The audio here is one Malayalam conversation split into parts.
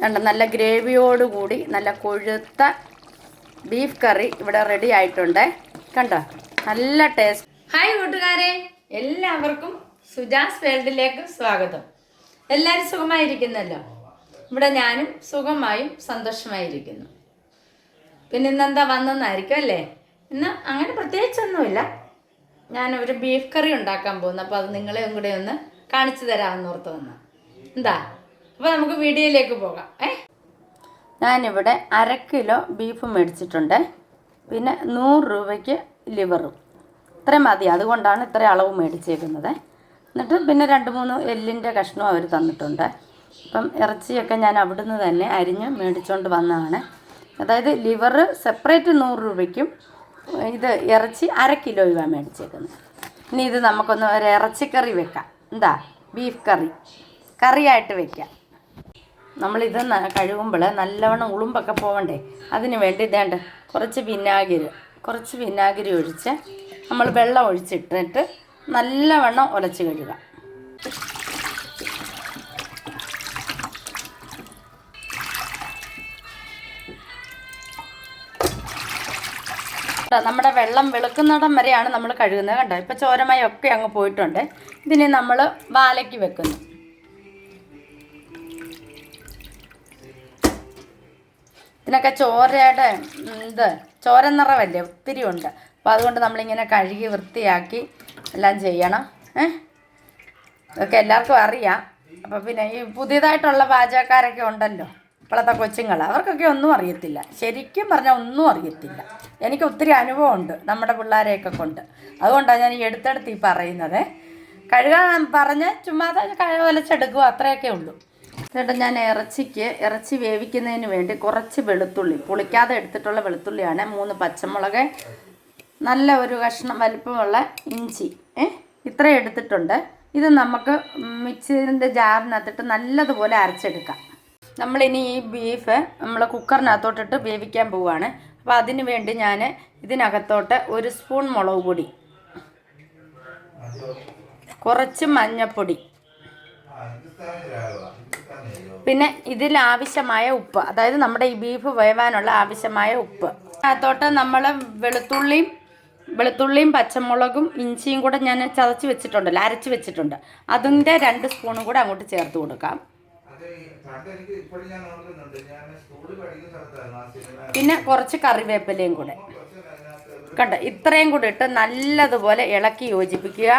കണ്ട? നല്ല ഗ്രേവിയോടുകൂടി നല്ല കൊഴുത്ത ബീഫ് കറി ഇവിടെ റെഡി ആയിട്ടുണ്ട്. കണ്ടോ? നല്ല ടേസ്റ്റ് ഹായ് കൂട്ടുകാരെ. എല്ലാവർക്കും സുജാസ് വേൾഡിലേക്ക് സ്വാഗതം. എല്ലാവരും സുഖമായിരിക്കുന്നല്ലോ? ഇവിടെ ഞാനും സുഖമായും സന്തോഷമായിരിക്കുന്നു. പിന്നെ ഇന്നെന്താ വന്നെന്നായിരിക്കും അല്ലേ? ഇന്ന് അങ്ങനെ പ്രത്യേകിച്ചൊന്നുമില്ല. ഞാൻ ഒരു ബീഫ് കറി ഉണ്ടാക്കാൻ പോകുന്നു. അപ്പോൾ അത് നിങ്ങളെ കൂടെ ഒന്ന് കാണിച്ചു തരാമെന്നോർത്ത് വന്നു. എന്താ? അപ്പോൾ നമുക്ക് വീഡിയോയിലേക്ക് പോകാം. ഏ? ഞാനിവിടെ അര കിലോ ബീഫ് മേടിച്ചിട്ടുണ്ട്. പിന്നെ നൂറ് രൂപയ്ക്ക് ലിവറും. ഇത്രയും മതി. അതുകൊണ്ടാണ് ഇത്ര അളവ് മേടിച്ചേക്കുന്നത്. എന്നിട്ട് പിന്നെ രണ്ട് മൂന്ന് എല്ലിന്റെ കഷ്ണവും അവർ തന്നിട്ടുണ്ട്. അപ്പം ഇറച്ചിയൊക്കെ ഞാൻ അവിടുന്ന് തന്നെ അരിഞ്ഞ് മേടിച്ചുകൊണ്ട് വന്നതാണ്. അതായത് ലിവർ സെപ്പറേറ്റ് നൂറ് രൂപയ്ക്കും ഇത് ഇറച്ചി അര കിലോ കിലോയുമാണ് മേടിച്ചേക്കുന്നത്. ഇനി ഇത് നമുക്കൊന്ന് ഒരു ഇറച്ചിക്കറി വെക്കാം. എന്താ? Beef curry. കറിയായിട്ട് വെക്കാം. നമ്മളിത് കഴുകുമ്പോൾ നല്ലവണ്ണം ഉളുമ്പൊക്കെ പോകണ്ടേ അതിന് വേണ്ടി ഇതേണ്ട കുറച്ച് വിനാഗിരി കുറച്ച് വിനാഗിരി ഒഴിച്ച് നമ്മൾ വെള്ളം ഒഴിച്ചിട്ടിട്ട് നല്ലവണ്ണം ഉലച്ച് കഴുകുക നമ്മുടെ വെള്ളം വെളുക്കുന്നിടം വരെയാണ് നമ്മൾ കഴുകുന്നത്. കണ്ടോ? ഇപ്പോൾ ചോരമയൊക്കെ അങ്ങ് പോയിട്ടുണ്ട്. ഇതിനെ നമ്മൾ വാലയ്ക്ക് വെക്കുന്നു. ഇതിനൊക്കെ ചോരയുടെ ഇത് ചോര നിറവല്ലേ ഒത്തിരി ഉണ്ട്. അപ്പോൾ അതുകൊണ്ട് നമ്മളിങ്ങനെ കഴുകി വൃത്തിയാക്കി എല്ലാം ചെയ്യണം. ഏ? ഇതൊക്കെ എല്ലാവർക്കും അറിയാം. അപ്പോൾ പിന്നെ ഈ പുതിയതായിട്ടുള്ള പാചകക്കാരൊക്കെ ഉണ്ടല്ലോ ഇപ്പോഴത്തെ കൊച്ചുങ്ങൾ അവർക്കൊക്കെ ഒന്നും അറിയത്തില്ല. ശരിക്കും പറഞ്ഞാൽ ഒന്നും അറിയത്തില്ല. എനിക്ക് ഒത്തിരി അനുഭവമുണ്ട് നമ്മുടെ പിള്ളേരെയൊക്കെ കൊണ്ട്. അതുകൊണ്ടാണ് ഞാൻ ഈ എടുത്തെടുത്ത് ഈ പറയുന്നത്. കഴുകാൻ പറഞ്ഞ് ചുമ്മാതെ ഒലച്ചെടുക്കുക അത്രയൊക്കെ ഉള്ളൂ. ചേട്ടാ ഞാൻ ഇറച്ചിക്ക് ഇറച്ചി വേവിക്കുന്നതിന് വേണ്ടി കുറച്ച് വെളുത്തുള്ളി പുളിക്കാതെ എടുത്തിട്ടുള്ള വെളുത്തുള്ളിയാണ് മൂന്ന് പച്ചമുളക് നല്ല ഒരു കഷ്ണം വലിപ്പമുള്ള ഇഞ്ചി ഏ? ഇത്രയും എടുത്തിട്ടുണ്ട്. ഇത് നമുക്ക് മിക്സിന്റെ ജാറിനകത്തിട്ട് നല്ലതുപോലെ അരച്ചെടുക്കാം. നമ്മളിനി ഈ ബീഫ് നമ്മൾ കുക്കറിനകത്തോട്ടിട്ട് വേവിക്കാൻ പോവുകയാണ് അപ്പോൾ അതിന് വേണ്ടി ഞാൻ ഇതിനകത്തോട്ട് ഒരു സ്പൂൺ മുളക് പൊടി കുറച്ച് മഞ്ഞൾപ്പൊടി പിന്നെ ഇതിൽ ആവശ്യമായ ഉപ്പ്. അതായത് നമ്മുടെ ഈ ബീഫ് വേവാനുള്ള ആവശ്യമായ ഉപ്പ്. അതിനകത്തോട്ട് നമ്മൾ വെളുത്തുള്ളിയും വെളുത്തുള്ളിയും പച്ചമുളകും ഇഞ്ചിയും കൂടെ ഞാൻ ചതച്ച് വെച്ചിട്ടുണ്ടല്ലോ അരച്ച് വെച്ചിട്ടുണ്ട്. അതിന്റെ രണ്ട് സ്പൂണും കൂടെ അങ്ങോട്ട് ചേർത്ത് കൊടുക്കാം. പിന്നെ കുറച്ച് കറിവേപ്പിലയും കൂടെ. കണ്ട? ഇത്രയും കൂടെ ഇട്ട് നല്ലതുപോലെ ഇളക്കി യോജിപ്പിക്കുക.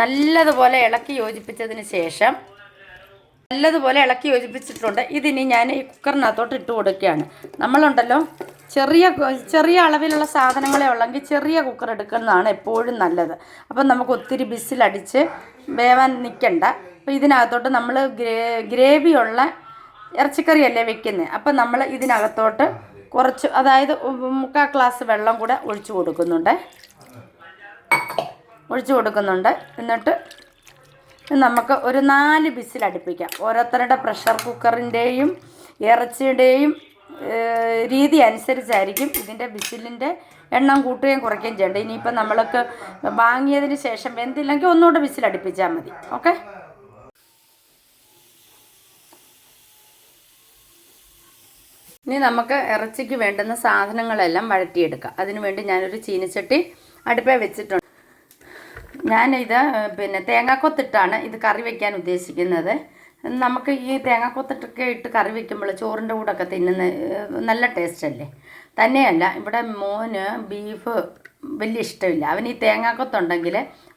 നല്ലതുപോലെ ഇളക്കി യോജിപ്പിച്ചതിന് ശേഷം നല്ലതുപോലെ ഇളക്കി യോജിപ്പിച്ചിട്ടുണ്ട്. ഇതിനി ഞാൻ ഈ കുക്കറിനകത്തോട്ട് ഇട്ട് കൊടുക്കുകയാണ്. നമ്മളുണ്ടല്ലോ ചെറിയ ചെറിയ അളവിലുള്ള സാധനങ്ങളെ ഉള്ളെങ്കിൽ ചെറിയ കുക്കർ എടുക്കുന്നതാണ് എപ്പോഴും നല്ലത്. അപ്പം നമുക്ക് ഒത്തിരി ബിസിലടിച്ച് വേവാൻ നിൽക്കണ്ട. അപ്പോൾ ഇതിനകത്തോട്ട് നമ്മൾ ഗ്രേ ഗ്രേവിയുള്ള ഇറച്ചിക്കറിയല്ലേ വെക്കുന്നത് അപ്പം നമ്മൾ ഇതിനകത്തോട്ട് കുറച്ച് അതായത് മുക്കാൽ ഗ്ലാസ് വെള്ളം കൂടെ ഒഴിച്ചു കൊടുക്കുന്നുണ്ട്. ഒഴിച്ചു കൊടുക്കുന്നുണ്ട്. എന്നിട്ട് നമുക്ക് ഒരു നാല് ബിസിൽ അടുപ്പിക്കാം. ഓരോരുത്തരുടെ പ്രഷർ കുക്കറിന്റെയും ഇറച്ചിയുടെയും രീതി അനുസരിച്ചായിരിക്കും ഇതിന്റെ ബിസിലിന്റെ എണ്ണം കൂട്ടുകയും കുറയ്ക്കുകയും ചെയ്യേണ്ടത്. ഇനിയിപ്പോൾ നമ്മൾക്ക് വാങ്ങിയതിന് ശേഷം വെന്തില്ലെങ്കിൽ ഒന്നുകൂടെ ബിസിൽ അടുപ്പിച്ചാൽ മതി. ഓക്കെ? ഇനി നമുക്ക് ഇറച്ചിക്ക് വേണ്ടുന്ന സാധനങ്ങളെല്ലാം വഴറ്റിയെടുക്കാം. അതിനുവേണ്ടി ഞാനൊരു ചീനിച്ചട്ടി അടുപ്പേ വെച്ചിട്ടുണ്ട്. ഞാനിത് പിന്നെ തേങ്ങാക്കൊത്തിട്ടാണ് ഇത് കറി വെക്കാൻ ഉദ്ദേശിക്കുന്നത്. നമുക്ക് ഈ തേങ്ങാക്കൊത്തിട്ടൊക്കെ ഇട്ട് കറി വെക്കുമ്പോൾ ചോറിന്റെ കൂടെയൊക്കെ തിന്നുന്ന നല്ല ടേസ്റ്റ് അല്ലേ തന്നെയല്ല ഇവിടെ മോന് ബീഫ് വലിയ ഇഷ്ടമില്ല. അവന് ഈ തേങ്ങാക്കൊത്തുണ്ടെങ്കിൽ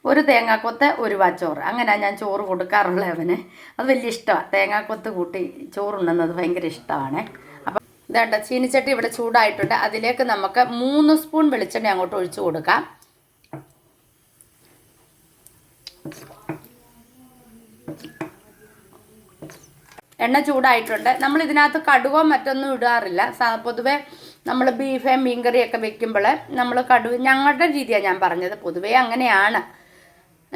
ഒരു തേങ്ങാക്കൊത്ത് ഒരു വാച്ചോറ് അങ്ങനെ ഞാൻ ചോറ് കൊടുക്കാറുള്ളത് അവന്. അത് വലിയ ഇഷ്ടമാണ് തേങ്ങാക്കൊത്ത് കൂട്ടി ചോറുണ്ണുന്നത് ഭയങ്കര ഇഷ്ടമാണ്. അപ്പം ഇതേണ്ട ചീനിച്ചട്ടി ഇവിടെ ചൂടായിട്ടുണ്ട്. അതിലേക്ക് നമുക്ക് മൂന്ന് സ്പൂൺ വെളിച്ചെണ്ണ അങ്ങോട്ട് ഒഴിച്ചു കൊടുക്കാം. എണ്ണ ചൂടായിട്ടുണ്ട്. നമ്മൾ ഇതിനകത്ത് കടുവോ മറ്റൊന്നും ഇടാറില്ല. പൊതുവെ നമ്മൾ ബീഫ് മീൻകറിയൊക്കെ വെക്കുമ്പോൾ നമ്മൾ കടുവ ഞങ്ങളുടെ രീതിയാണ് ഞാൻ പറഞ്ഞത്. പൊതുവേ അങ്ങനെയാണ്.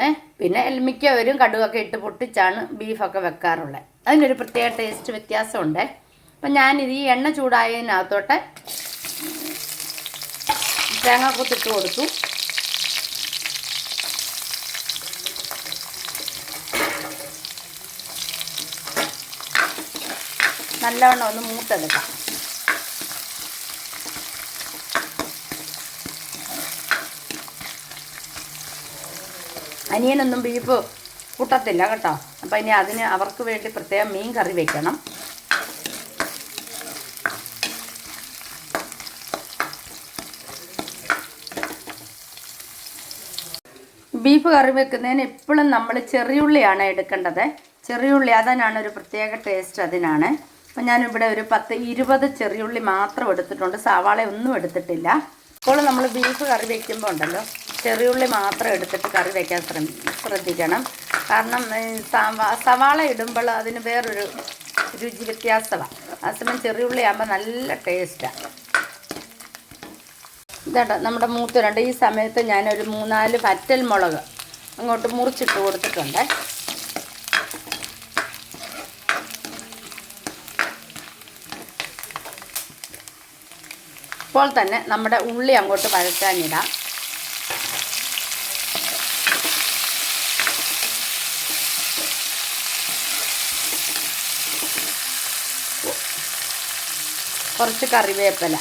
ഏ പിന്നെ മിക്കവരും കടുവൊക്കെ ഇട്ട് പൊട്ടിച്ചാണ് ബീഫൊക്കെ വെക്കാറുള്ളത്. അതിനൊരു പ്രത്യേക ടേസ്റ്റ് വ്യത്യാസമുണ്ട്. അപ്പം ഞാനിത് ഈ എണ്ണ ചൂടായതിനകത്തോട്ട് തേങ്ങ കൊത്തിട്ട് കൊടുത്തു. നല്ലവണ്ണം ഒന്ന് മൂത്തെടുക്കാം. അനിയനൊന്നും ബീഫ് കൂട്ടത്തില്ല കേട്ടോ. അപ്പം ഇനി അതിന് അവർക്ക് വേണ്ടി പ്രത്യേകം മീൻ കറി വെക്കണം. ബീഫ് കറി വെക്കുന്നതിന് എപ്പോഴും നമ്മൾ ചെറിയുള്ളിയാണ് എടുക്കേണ്ടത്. ചെറിയുള്ളി അതിനാണ് ഒരു പ്രത്യേക ടേസ്റ്റ് അതിനാണ്. അപ്പം ഞാനിവിടെ ഒരു പത്ത് ഇരുപത് ചെറിയുള്ളി മാത്രം എടുത്തിട്ടുണ്ട്. സവാള ഒന്നും എടുത്തിട്ടില്ല. അപ്പോൾ നമ്മൾ ബീഫ് കറി വയ്ക്കുമ്പോൾ ഉണ്ടല്ലോ ചെറിയുള്ളി മാത്രം എടുത്തിട്ട് കറി വയ്ക്കാൻ ശ്രദ്ധിക്കണം. കാരണം സവാള ഇടുമ്പോൾ അതിന് വേറൊരു രുചി വ്യത്യാസമാണ് ആ സമയം ചെറിയുള്ളി ആകുമ്പോൾ നല്ല ടേസ്റ്റാണ് ഇതാട്ടോ നമ്മുടെ മൂത്തുരണ്ട് ഈ സമയത്ത് ഞാനൊരു മൂന്നാൽ പറ്റൽ മുളക് അങ്ങോട്ട് മുറിച്ചിട്ട് കൊടുത്തിട്ടുണ്ട്. ഇപ്പോൾ തന്നെ നമ്മുടെ ഉള്ളി അങ്ങോട്ട് വഴറ്റാനിടാം കുറച്ച് കറിവേപ്പില.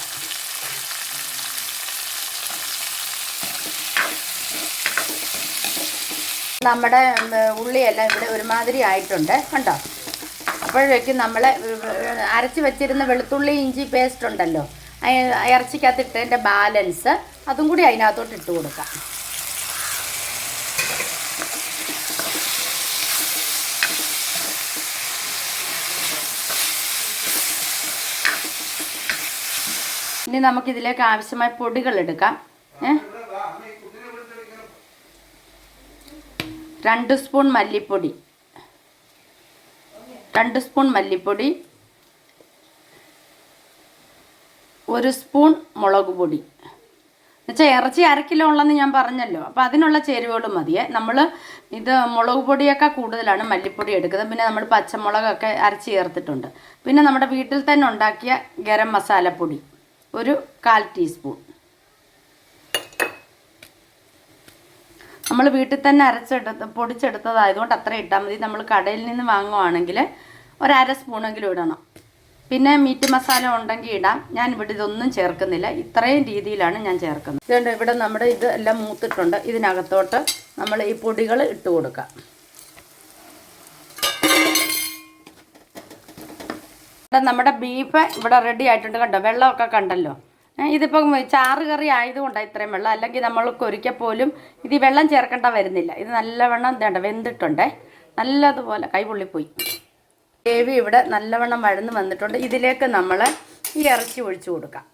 നമ്മുടെ ഉള്ളിയെല്ലാം ഇവിടെ ഒരുമാതിരി ആയിട്ടുണ്ട്. കണ്ടോ? അപ്പോഴേക്കും നമ്മൾ അരച്ച് വെച്ചിരുന്ന വെളുത്തുള്ളി ഇഞ്ചി പേസ്റ്റ് ഉണ്ടല്ലോ? അയ- ഇറച്ചിക്കകത്ത് ഇട്ടതിന്റെ ബാലൻസ് അതും കൂടി അതിനകത്തോട്ട് ഇട്ട് കൊടുക്കാം. ഇനി നമുക്കിതിലേക്ക് ആവശ്യമായ പൊടികൾ എടുക്കാം. രണ്ട് സ്പൂൺ മല്ലിപ്പൊടി. രണ്ട് സ്പൂൺ മല്ലിപ്പൊടി. ഒരു സ്പൂൺ മുളക് പൊടി. എന്നുവെച്ചാൽ ഇറച്ചി അര കിലോ ഉള്ളെന്ന് ഞാൻ പറഞ്ഞല്ലോ. അപ്പോൾ അതിനുള്ള ചേരുവകൾ മതിയേ നമ്മൾ ഇത് മുളക് പൊടിയൊക്കെ കൂടുതലാണ് മല്ലിപ്പൊടി എടുക്കുന്നത്. പിന്നെ നമ്മൾ പച്ചമുളകൊക്കെ അരച്ച് ചേർത്തിട്ടുണ്ട്. പിന്നെ നമ്മുടെ വീട്ടിൽ തന്നെ ഉണ്ടാക്കിയ ഗരം മസാലപ്പൊടി ഒരു കാൽ ടീസ്പൂൺ. നമ്മൾ വീട്ടിൽ തന്നെ അരച്ചെടുത്ത് പൊടിച്ചെടുത്തതായതുകൊണ്ട് അത്ര ഇട്ടാൽ മതി. നമ്മൾ കടയിൽ നിന്ന് വാങ്ങുവാണെങ്കിൽ ഒരു അര സ്പൂണെങ്കിലും ഇടണം. പിന്നെ മീറ്റ് മസാല ഉണ്ടെങ്കിൽ ഇടാം. ഞാൻ ഇവിടെ ഇതൊന്നും ചേർക്കുന്നില്ല. ഇത്രയും രീതിയിലാണ് ഞാൻ ചേർക്കുന്നത്. ഇതുകൊണ്ട് ഇവിടെ നമ്മുടെ ഇത് എല്ലാം മൂത്തിട്ടുണ്ട്. ഇതിനകത്തോട്ട് നമ്മൾ ഈ പൊടികൾ ഇട്ട് കൊടുക്കാം. നമ്മുടെ ബീഫ് ഇവിടെ റെഡി ആയിട്ടുണ്ട് കണ്ടോ? വെള്ളമൊക്കെ കണ്ടല്ലോ. ഇതിപ്പം ചാറ് കറി ആയതുകൊണ്ടാണ് ഇത്രയും വെള്ളം. അല്ലെങ്കിൽ നമ്മൾ ഒരിക്കൽ പോലും ഇത് വെള്ളം ചേർക്കേണ്ട വരുന്നില്ല. ഇത് നല്ലവണ്ണം വേണ്ട വെന്തിട്ടുണ്ടേ. നല്ലതുപോലെ കൈ പൊള്ളിപ്പോയി. ഗ്രേവി ഇവിടെ നല്ലവണ്ണം വഴന്ന് വന്നിട്ടുണ്ട്. ഇതിലേക്ക് നമ്മൾ ഈ ഇറച്ചി ഒഴിച്ചു കൊടുക്കാം.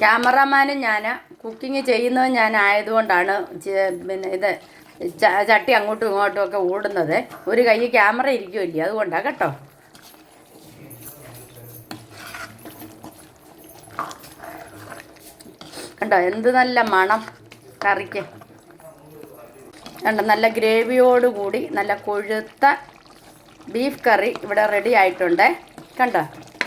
ക്യാമറമാനും ഞാൻ കുക്കിംഗ് ചെയ്യുന്നത് ഞാൻ ആയതുകൊണ്ടാണ് പിന്നെ ഇത് ചട്ടി അങ്ങോട്ടും ഇങ്ങോട്ടും ഒക്കെ ഓടുന്നത്. ഒരു കൈ ക്യാമറ ഇരിക്കുമല്ലേ അതുകൊണ്ടാണ് കേട്ടോ. കണ്ടോ? എന്ത് നല്ല മണം കറിക്ക്. കണ്ടോ? നല്ല ഗ്രേവിയോടുകൂടി നല്ല കൊഴുത്ത ബീഫ് കറി ഇവിടെ റെഡി ആയിട്ടുണ്ട്. കണ്ടോ?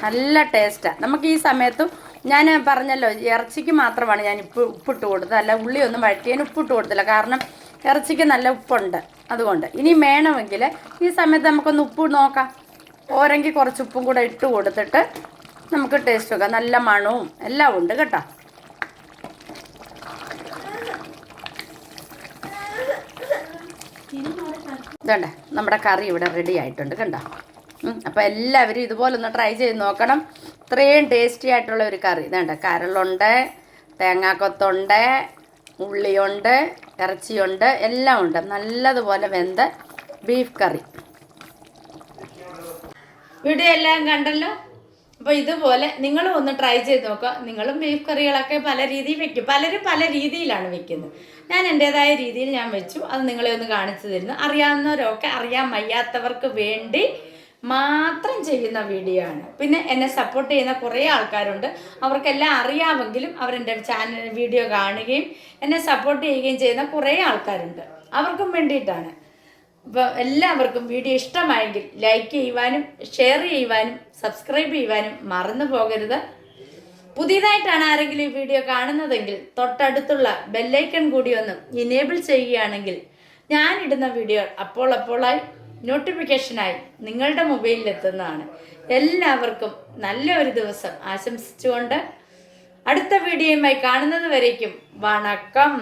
നല്ല ടേസ്റ്റാണ് നമുക്ക് ഈ സമയത്തും ഞാൻ പറഞ്ഞല്ലോ ഇറച്ചിക്ക് മാത്രമാണ് ഞാൻ ഉപ്പ് ഉപ്പിട്ട് കൊടുത്തത്. അല്ല ഉള്ളിയൊന്നും വഴറ്റിയതിന് ഉപ്പിട്ട് കൊടുത്തില്ല. കാരണം ഇറച്ചിക്ക് നല്ല ഉപ്പുണ്ട്. അതുകൊണ്ട് ഇനി വേണമെങ്കിൽ ഈ സമയത്ത് നമുക്കൊന്ന് ഉപ്പ് നോക്കാം. ഓരെങ്കിൽ കുറച്ച് ഉപ്പും കൂടെ ഇട്ട് കൊടുത്തിട്ട് നമുക്ക് ടേസ്റ്റ് നോക്കാം. നല്ല മണവും എല്ലാം ഉണ്ട് കേട്ടോ. ഇതുണ്ട്. നമ്മുടെ കറി ഇവിടെ റെഡി ആയിട്ടുണ്ട് കണ്ടോ? അപ്പോൾ എല്ലാവരും ഇതുപോലെ ഒന്ന് ട്രൈ ചെയ്ത് നോക്കണം. ഇത്രയും ടേസ്റ്റി ആയിട്ടുള്ള ഒരു കറി. ഇതുണ്ട് കരളുണ്ട് തേങ്ങാക്കൊത്തുണ്ട് ഉള്ളിയുണ്ട് ഇറച്ചിയുണ്ട് എല്ലാം ഉണ്ട്. നല്ലതുപോലെ വെന്ത ബീഫ് കറി. വീഡിയോ എല്ലാം കണ്ടല്ലോ? അപ്പോൾ ഇതുപോലെ നിങ്ങളും ഒന്ന് ട്രൈ ചെയ്ത് നോക്കുക നിങ്ങളും ബീഫ് കറികളൊക്കെ പല രീതിയിൽ വെക്കും. പലരും പല രീതിയിലാണ് വെക്കുന്നത്. ഞാൻ എന്റെതായ രീതിയിൽ ഞാൻ വെച്ചു. അത് നിങ്ങളെ ഒന്ന് കാണിച്ചു തരുന്നു. അറിയാവുന്നവരൊക്കെ അറിയാൻ വയ്യാത്തവർക്ക് വേണ്ടി മാത്രം ചെയ്യുന്ന വീഡിയോ ആണ്. പിന്നെ എന്നെ സപ്പോർട്ട് ചെയ്യുന്ന കുറേ ആൾക്കാരുണ്ട്. അവർക്കെല്ലാം അറിയാമെങ്കിലും അവരെന്റെ ചാനൽ വീഡിയോ കാണുകയും എന്നെ സപ്പോർട്ട് ചെയ്യുകയും ചെയ്യുന്ന കുറേ ആൾക്കാരുണ്ട്. അവർക്കും വേണ്ടിയിട്ടാണ്. അപ്പോൾ എല്ലാവർക്കും വീഡിയോ ഇഷ്ടമായെങ്കിൽ ലൈക്ക് ചെയ്യുവാനും ഷെയർ ചെയ്യുവാനും സബ്സ്ക്രൈബ് ചെയ്യുവാനും മറന്നു പോകരുത്. പുതിയതായിട്ടാണ് ആരെങ്കിലും ഈ വീഡിയോ കാണുന്നതെങ്കിൽ തൊട്ടടുത്തുള്ള ബെല്ലൈക്കൺ കൂടി ഒന്ന് ഇനേബിൾ ചെയ്യുകയാണെങ്കിൽ ഞാനിടുന്ന വീഡിയോ അപ്പോൾ അപ്പോളായി. നോട്ടിഫിക്കേഷനായി നിങ്ങളുടെ മൊബൈലിൽ എത്തുന്നതാണ്. എല്ലാവർക്കും നല്ല ഒരു ദിവസം ആശംസിച്ചുകൊണ്ട് അടുത്ത വീഡിയോയുമായി കാണുന്നത് വരേക്കും. വണക്കം.